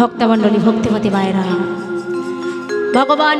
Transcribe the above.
ভক্তমণ্ডলী ভক্তিমতী মায়েরা। ভগবান